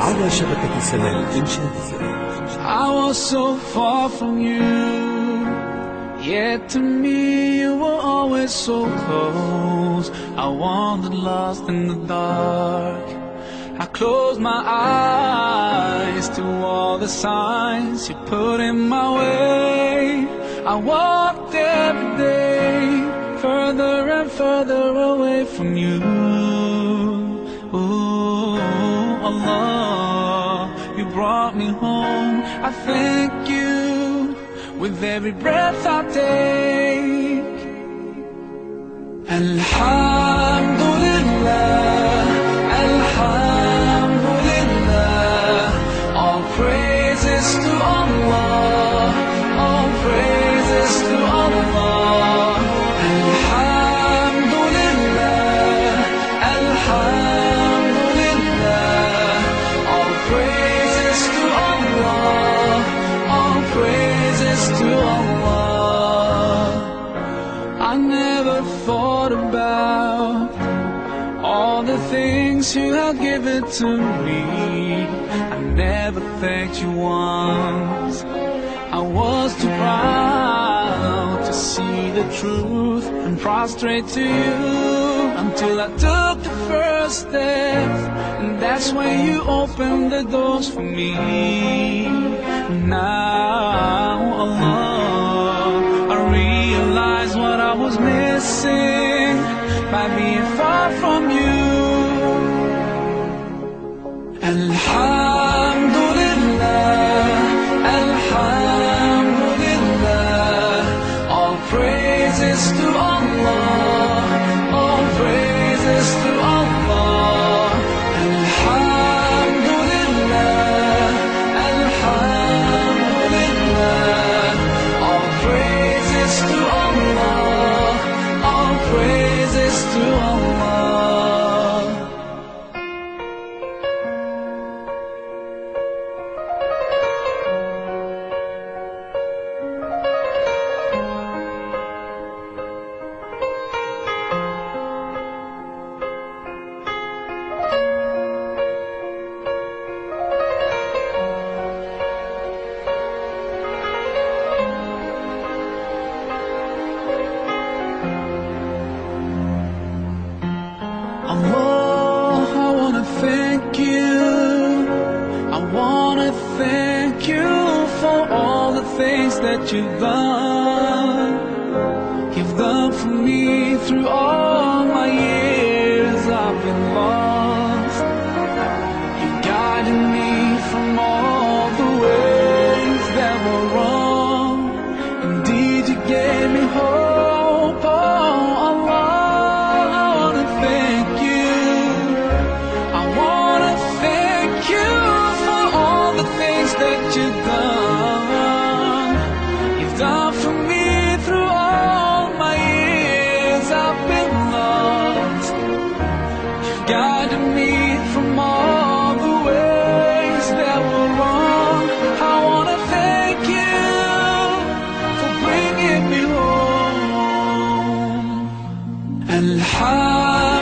على شبكة سنة الإنشادية I was so far from you, yet to me you were always so close. I wandered lost in the dark. I closed my eyes to all the signs you put in my way. I walked every day further and further away from you. Brought me home. I thank you with every breath I take. Alhamdulillah, thought about all the things you have given to me. I never thanked you once. I was too proud to see the truth and prostrate to you until I took the first step. And that's when you opened the doors for me. Now, Allah, I realize what I was missing by being far from you. You've done. You've done for me through all my years I've been lost. You've guided me from all the ways that were wrong. Indeed, you gave me hope. Oh, I wanna thank you. I wanna thank you for all the things that you've done. الحال.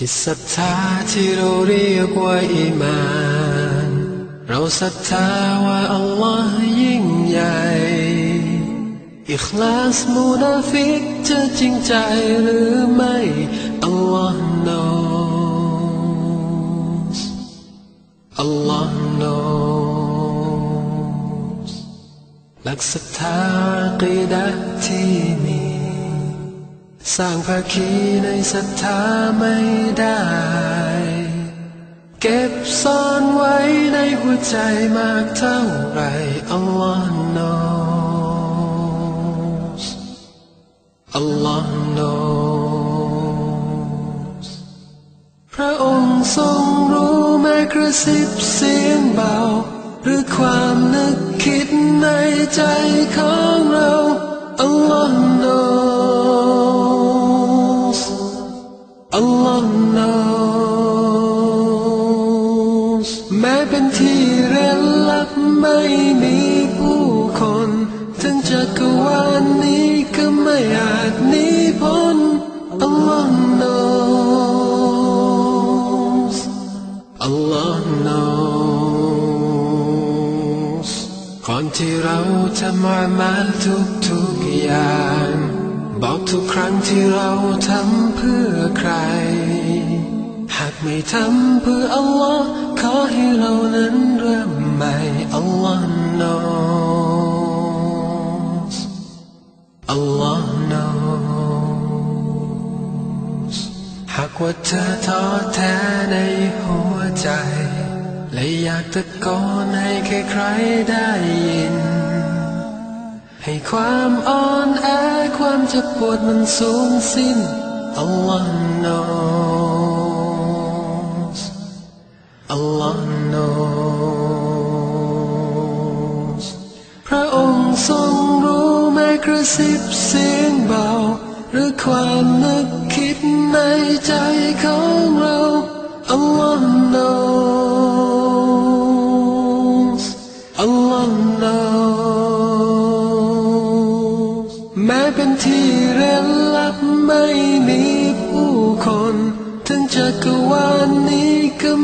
จิตศรัทธาที่เราเรียกว่าอีมาน เราศรัทธาว่าอัลลอฮ์ยิ่งใหญ่ อิคลาสมูนาฟิกจะจริงใจหรือไม่ อัลลอฮ์ knows อัลลอฮ์ knows หลักศรัทธากีดะที่มี สร้างภาคีในศรัทธาไม่ได้ เก็บซ่อนไว้ในหัวใจมากเท่าไรอัลลอฮ์ knows อัลลอฮ์ knows พระองค์ทรงรู้แม้กระซิบเสียงเบา หรือความนึกคิดในใจของเรา อัลลอฮ์ knows แม้เป็นที่เร้นลับไม่มีผู้คน ถึงจักรวาลนี้ก็ไม่อาจหนีพ้นอัลลอฮ์ knows อัลลอฮ์ knows ก่อนที่เราจะมามาทุกทุกๆอย่าง บอกทุกครั้งที่เราทำเพื่อใคร หากไม่ทำเพื่ออัลลอฮ์ขอให้เรานั้นเริ่มใหม่อัลลอฮ์ knows อัลลอฮ์ knows หากว่าเธอท้อแท้ในหัวใจ และอยากตะโกนให้ใครๆได้ยิน ให้ความอ่อนแอความเจ็บปวดมันสูญสิ้นอัลลอฮ์ knows อัลลอฮ์ knows พระองค์ทรงรู้แม้กระซิบเสียงเบา หรือความนึกคิดในใจของเราอัลลอฮ์ knows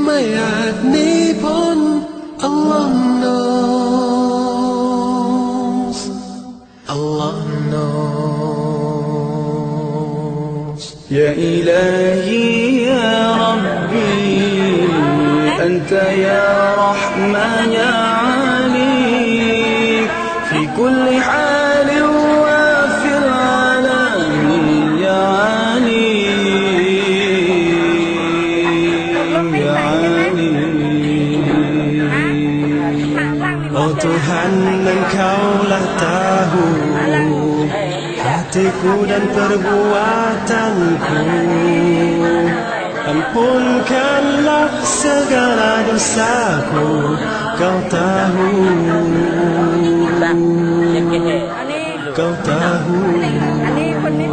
ไม่อาจหนีพ้นอัลลอฮ์ knows อัลลอฮ์ knows يا إلهي يا ربي أنت يا perbuatanku Ampunkanlah segala dosaku Kau tahu Kau tahu อันนี้คนนี้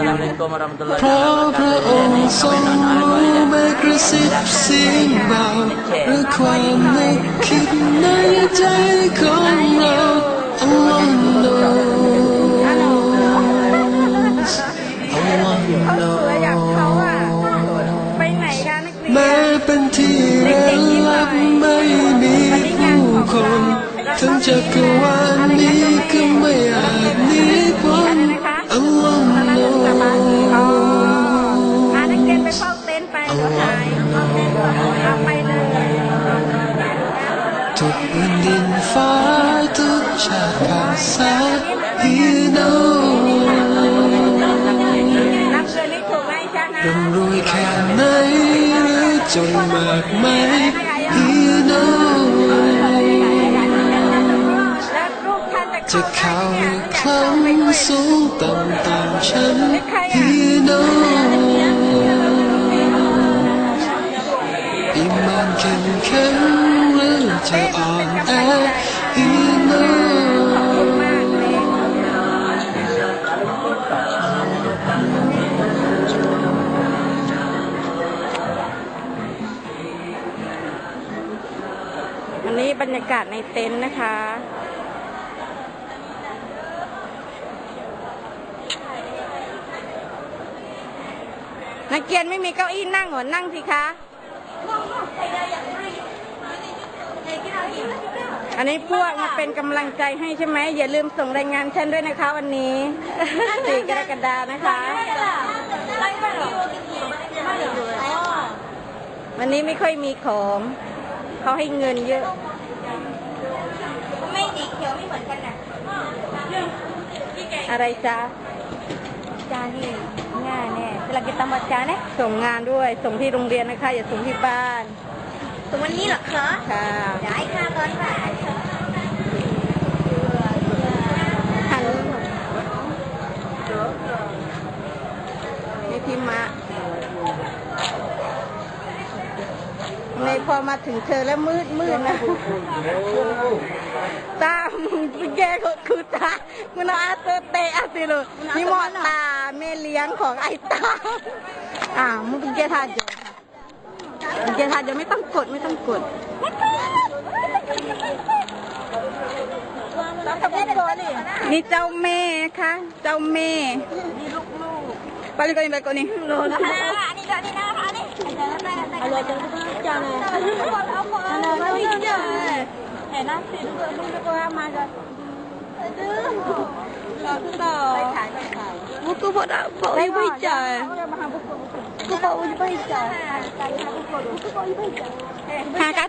Assalamualaikum warahmatullahi เพราะพระองค์ทรงรู้แม้กระซิบเสียงเบาหรือความนึกคิดในใจของาติภาษา You know ร่ำรวยแค่ไหนหรือจนมากไหม You know จะเข้าคลังสูงต่ำตามฉัน You know อิมานเข้มแข็งหรือจะอ่อนแอ บรรยากาศในเต็นท์นะคะ นักเรียนไม่มีเก้าอี้นั่งเหรอ นั่งสิคะคอันนี้พวกมาเป็นกำลังใจให้ใช่ไหม อย่าลืมส่งรายงานฉันด้วยนะคะวันนี้สี่กรกฎานะคะ วันนี้ไม่ค่อยมีของ เขาให้เงินเยอะ ไม่สีเขียวไม่เหมือนกันนะ อะไรจ๊ะจานี่ง่ายแน่เวลากินตำบัดจาเนี่ยส่งงานด้วย ส่งที่โรงเรียนนะคะ อย่าส่งที่บ้านตรงวันนี้เหรอคะค่ะได้ค่ะตอนบ่ายหันนี่พิมะในพอมาถึงเธอแล้วมืดมืดนะตามึงแกก็คือตามึงเอาอาเตอร์เตะอาติโลนี่หมอตาแม่เลี้ยงของไอ้ตาอ่ามึงเป็นแกทาเจอมึงแกทาเจอไม่ต้องกดไม่ต้องกดนี่เจ้าแม่นะคะเจ้าแม่นี่ลูกๆไปเลยก่อนไปก่อนนี่โลนะอันนี้อันนี้อันนี้อันนี้อะไรจะจาเนี่ยเอาคนเอาคนไม่เจอเห็นนะ สิลูกลูกก็มาจะดื้อต่อบุกบุกพอไม่เจอกูบอกว่